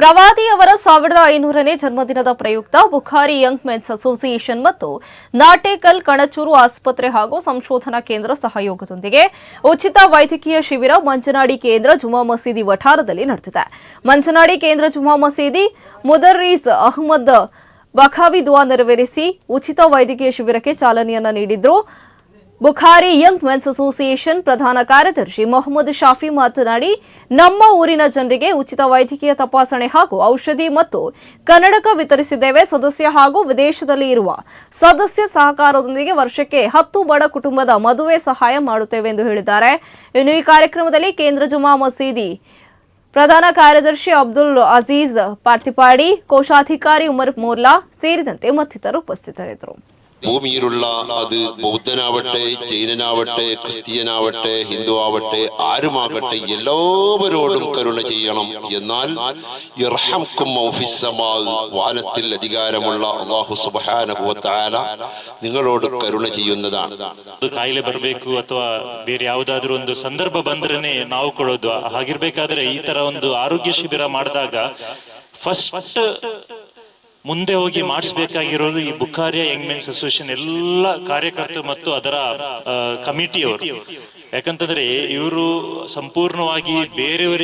ಪ್ರವಾದಿಯವರ ಸಾವಿರದ ಐನೂರನೇ ಜನ್ಮದಿನದ ಪ್ರಯುಕ್ತ ಬುಖಾರಿ ಯಂಗ್ ಮೆನ್ಸ್ ಅಸೋಸಿಯೇಷನ್ ಮತ್ತು ನಾಟೇಕಲ್ ಕಣಚೂರು ಆಸ್ಪತ್ರೆ ಹಾಗೂ ಸಂಶೋಧನಾ ಕೇಂದ್ರ ಸಹಯೋಗದೊಂದಿಗೆ ಉಚಿತ ವೈದ್ಯಕೀಯ ಶಿಬಿರ ಮಂಚನಾಡಿ ಕೇಂದ್ರ ಜುಮಾ ಮಸೀದಿ ವಠಾರದಲ್ಲಿ ನಡೆದಿದೆ. ಮಂಚನಾಡಿ ಕೇಂದ್ರ ಜುಮಾ ಮಸೀದಿ ಮುದರ್ರೀಸ್ ಅಹ್ಮದ್ ಬಖಾವಿ ದುವಾ ನೆರವೇರಿಸಿ ಉಚಿತ ವೈದ್ಯಕೀಯ ಶಿಬಿರಕ್ಕೆ ಚಾಲನೆಯನ್ನು ನೀಡಿದ್ರು. ಬುಖಾರಿ ಯಂಗ್ ಮೆನ್ಸ್ ಅಸೋಸಿಯೇಷನ್ ಪ್ರಧಾನ ಕಾರ್ಯದರ್ಶಿ ಮೊಹಮ್ಮದ್ ಶಾಫಿ ಮಾತನಾಡಿ, ನಮ್ಮ ಊರಿನ ಜನರಿಗೆ ಉಚಿತ ವೈದ್ಯಕೀಯ ತಪಾಸಣೆ ಹಾಗೂ ಔಷಧಿ ಮತ್ತು ಕನ್ನಡಕ ವಿತರಿಸಿದ್ದೇವೆ. ಸದಸ್ಯ ಹಾಗೂ ವಿದೇಶದಲ್ಲಿ ಇರುವ ಸದಸ್ಯ ಸಹಕಾರದೊಂದಿಗೆ ವರ್ಷಕ್ಕೆ ಹತ್ತು ಬಡ ಕುಟುಂಬದ ಮದುವೆ ಸಹಾಯ ಮಾಡುತ್ತೇವೆ ಎಂದು ಹೇಳಿದ್ದಾರೆ. ಇನ್ನು ಈ ಕಾರ್ಯಕ್ರಮದಲ್ಲಿ ಕೇಂದ್ರ ಜುಮಾ ಮಸೀದಿ ಪ್ರಧಾನ ಕಾರ್ಯದರ್ಶಿ ಅಬ್ದುಲ್ ಅಜೀಜ್ ಪಾರ್ತಿಪಾಡಿ, ಕೋಶಾಧಿಕಾರಿ ಉಮರ್ ಮೋರ್ಲಾ ಸೇರಿದಂತೆ ಮತ್ತಿತರರು ಉಪಸ್ಥಿತರಿದ್ದರು. ഭൂമിയിലുള്ള അത് ബൗദ്ധനാവട്ടെ ജൈനനാവട്ടെ ക്രിസ്ത്യനാവട്ടെ ഹിന്ദു ആവട്ടെ ആരുമാകട്ടെ എല്ലാവരോടും കരുണ ചെയ്യണം എന്നാൽ ഇർഹംക്കും മൗഫിസ്സമാ വാനത്തിൽ അധികാരമുള്ള അള്ളാഹു സുബ്ഹാനഹു വ തആല നിങ്ങളോട് കരുണ ചെയ്യുന്നതാണ് ಒಂದು ಕಾಯಿಲೆ ಬರಬೇಕು ಅಥವಾ ಬೇರೆ ಯಾವುದಾದ್ರೂ ಒಂದು ಸಂದರ್ಭ ಬಂದ್ರೇನೆ ನಾವು ಕೊಡೋದು ಹಾಗಿರ್ಬೇಕಾದ್ರೆ ಈ ತರ ಒಂದು ಆರೋಗ್ಯ ಶಿಬಿರ ಮಾಡಿದಾಗ ಫಸ್ಟ್ ಮುಂದೆ ಹೋಗಿ ಮಾಡಿಸ್ಬೇಕಾಗಿರೋದು ಈ ಬುಖಾರಿಯ, ಯಂಗ್ ಮೆನ್ಸ್ ಅಸೋಸಿಯೇಷನ್ ಎಲ್ಲ ಕಾರ್ಯಕರ್ತರು ಮತ್ತು ಅದರ ಕಮಿಟಿಯವರು. ಯಾಕಂತಂದ್ರೆ ಇವರು ಸಂಪೂರ್ಣವಾಗಿ ಬೇರೆಯವರಿಗೆ